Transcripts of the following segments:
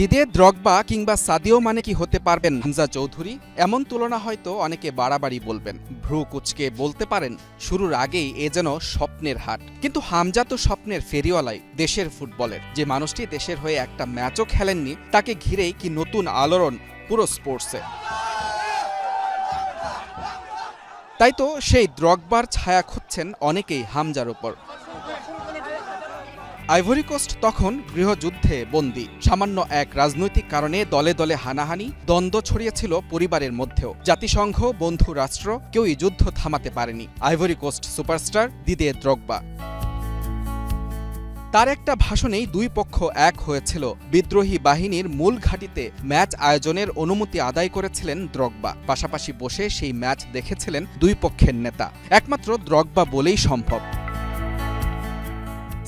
দিদে Drogba কিংবা Sadio Mane কি হতে পারবেন হামজা চৌধুরী? এমন তুলনা হয়তো অনেকে বাড়াবাড়ি বলবেন। ভ্রু কুচকে বলতে পারেন, শুরুর আগেই এ যেন স্বপ্নের হাট। কিন্তু হামজা তো স্বপ্নের ফেরিওয়ালাই, দেশের ফুটবলের। যে মানুষটি দেশের হয়ে একটা ম্যাচও খেলেননি, তাকে ঘিরেই কি নতুন আলোড়ন পুরো স্পোর্টসে। তাই তো সেই দ্রগবার ছায়া খুঁজছেন অনেকেই হামজার উপর। আইভরি কোস্ট তখন গৃহযুদ্ধে বন্দী। সামান্য এক রাজনৈতিক কারণে দলে দলে হানাহানি, দ্বন্দ্ব ছড়িয়েছিল পরিবারের মধ্যেও। জাতিসংঘ, বন্ধু রাষ্ট্র কেউই যুদ্ধ থামাতে পারেনি। Ivory Coast superstar Didier Drogba. তার একটা ভাষণেই দুই পক্ষ এক হয়েছিল। বিদ্রোহী বাহিনীর মূল ঘাঁটিতে ম্যাচ আয়োজনের অনুমতি আদায় করেছিলেন দ্রগবা। পাশাপাশি বসে সেই ম্যাচ দেখেছিলেন দুই পক্ষের নেতা। একমাত্র দ্রগবা বলেই সম্ভব।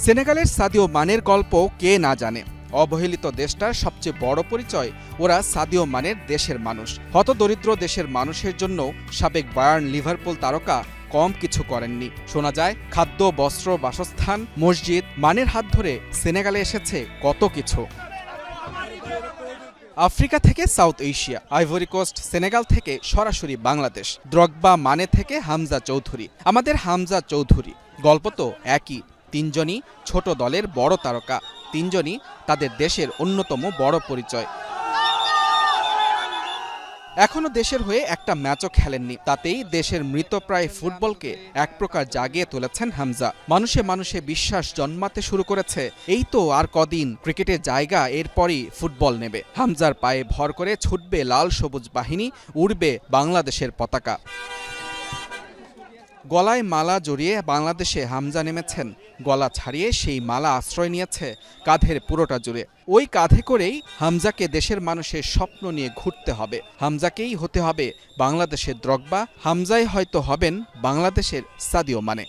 সেনেগালের সাদিও মানের গল্প কে না জানে? অবহেলিত দেশটার সবচেয়ে বড় পরিচয় ওরা সাদিও মানের দেশের মানুষ। হতদরিদ্র দেশের মানুষের জন্য সাবেক বায়ার্ন লিভারপুল তারকা কম কিছু করেননি। শোনা যায়, খাদ্য, বস্ত্র, বাসস্থান, মসজিদ, মানের হাত ধরে সেনেগালে এসেছে কত কিছু। আফ্রিকা থেকে South Asia, Ivory Coast, Senegal থেকে সরাসরি বাংলাদেশ, দ্রগবা মানে থেকে হামজা চৌধুরী। আমাদের হামজা চৌধুরী, গল্প তো একই। তিনজনই ছোট দলের বড় তারকা, তিনজনই তাদের দেশের অন্যতম বড় পরিচয়। এখনও দেশের হয়ে একটা ম্যাচও খেলেননি, তাতেই দেশের মৃতপ্রায় ফুটবলকে এক প্রকার জাগিয়ে তুলেছেন হামজা। মানুষে মানুষে বিশ্বাস জন্মাতে শুরু করেছে, এই তো আর কদিন ক্রিকেটের জায়গা, এরপরই ফুটবল নেবে। হামজার পায়ে ভর করে ছুটবে লাল সবুজ বাহিনী, উড়বে বাংলাদেশের পতাকা। গলায় মালা জড়িয়ে বাংলাদেশে হামজা নেমেছেন। গলা ছাড়িয়ে সেই মালা আশ্রয় নিয়েছে কাঁধের পুরোটা জুড়ে। ওই কাঁধে করেই হামজাকে দেশের মানুষের স্বপ্ন নিয়ে ঘুরতে হবে। হামজাকেই হতে হবে বাংলাদেশের দ্রগবা। হামজাই হয়তো হবেন বাংলাদেশের সাদিও মানে।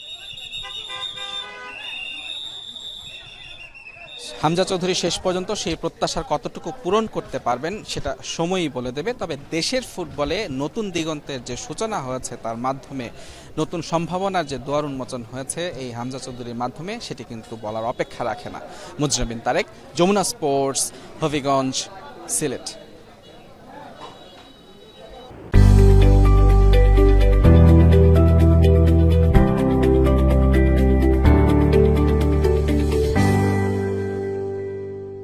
হামজা চৌধুরী শেষ পর্যন্ত সেই প্রত্যাশার কতটুকু পূরণ করতে পারবেন সেটা সময়ই বলে দেবে। তবে দেশের ফুটবলে নতুন দিগন্তের যে সূচনা হয়েছে তার মাধ্যমে, নতুন সম্ভাবনার যে দোয়ার উন্মোচন হয়েছে এই হামজা চৌধুরীর মাধ্যমে, সেটি কিন্তু বলার অপেক্ষা রাখে না। মুজরাবিন তারেক, যমুনা স্পোর্টস, হবিগঞ্জ সিলেট।